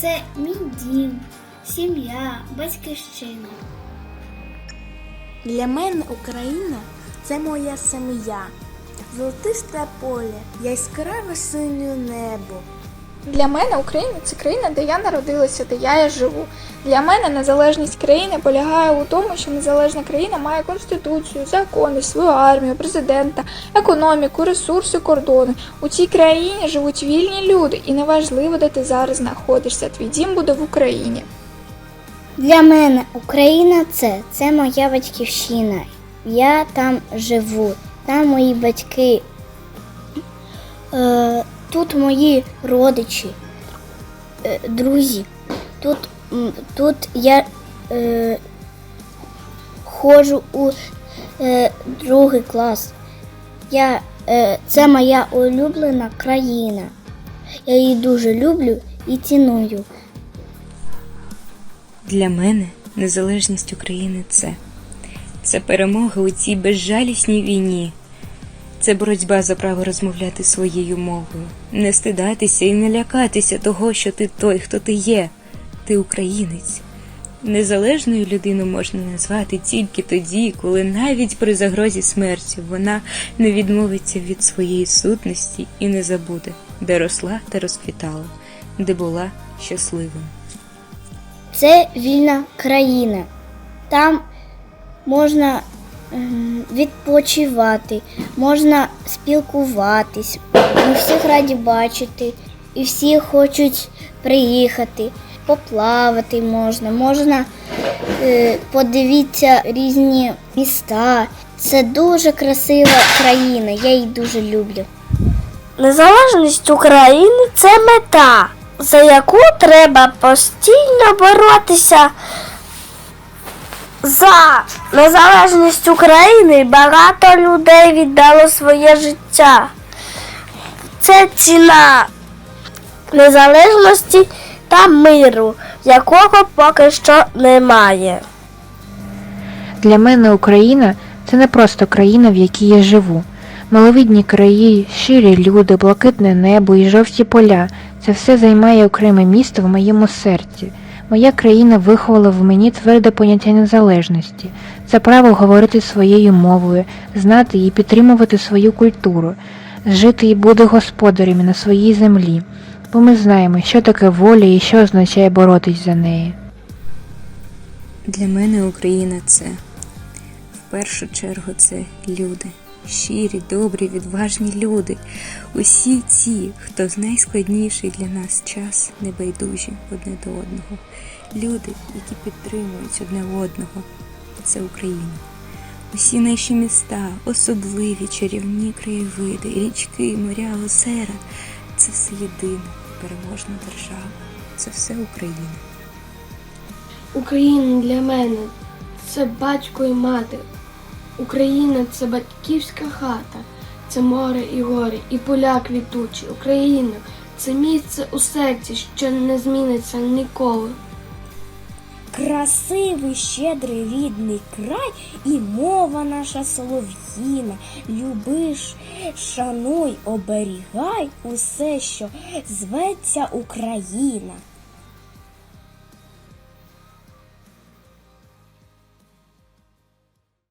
це мій дім, сім'я, батьківщина. Для мене Україна це моя сім'я, золотисте поле, яскраве синє небо. Для мене Україна це країна, де я народилася, де я живу. Для мене незалежність країни полягає у тому, що незалежна країна має конституцію, закони, свою армію, президента, економіку, ресурси, кордони. У цій країні живуть вільні люди, і неважливо, де ти зараз знаходишся. Твій дім буде в Україні. Для мене Україна це, це моя батьківщина. Я там живу, там мої батьки. Е, тут мої родичі, е, друзі. Тут, тут я е, ходжу у е, другий клас. Я, е, це моя улюблена країна. Я її дуже люблю і ціную. Для мене незалежність України це. Це перемога у цій безжалісній війні. Це боротьба за право розмовляти своєю мовою, не стидатися і не лякатися того, що ти той, хто ти є. Ти українець. Незалежною людину можна назвати тільки тоді, коли навіть при загрозі смерті вона не відмовиться від своєї сутності і не забуде, де росла та розквітала, де була щасливою. Це вільна країна. Там можна відпочивати, можна спілкуватись. Ми всіх раді бачити, і всі хочуть приїхати, поплавати можна, можна е, подивитися різні міста. Це дуже красива країна, я її дуже люблю. Незалежність України це мета, за яку треба постійно боротися. За незалежність України багато людей віддало своє життя. Це ціна незалежності та миру, якого поки що немає. Для мене Україна це не просто країна, в якій я живу. Маловидні краї, щирі люди, блакитне небо і жовті поля це все займає окреме місто в моєму серці. Моя країна виховала в мені тверде поняття незалежності. Це право говорити своєю мовою, знати і підтримувати свою культуру, жити і бути господарями на своїй землі, бо ми знаємо, що таке воля і що означає боротись за неї. Для мене Україна це в першу чергу це люди, щирі, добрі, відважні люди. Усі ті, хто в найскладніший для нас час небайдужі одне до одного. Люди, які підтримують одне одного. Це Україна. Усі наші міста, особливі чарівні краєвиди, річки, моря, озера це все єдина переможна держава. Це все Україна. Україна для мене це батько і мати. Україна це батьківська хата, це море і гори, і поля квітучі. Україна це місце у серці, що не зміниться ніколи. Красивий, щедрий рідний край і мова наша солов'їна. Любиш, шануй, оберігай усе, що зветься Україна.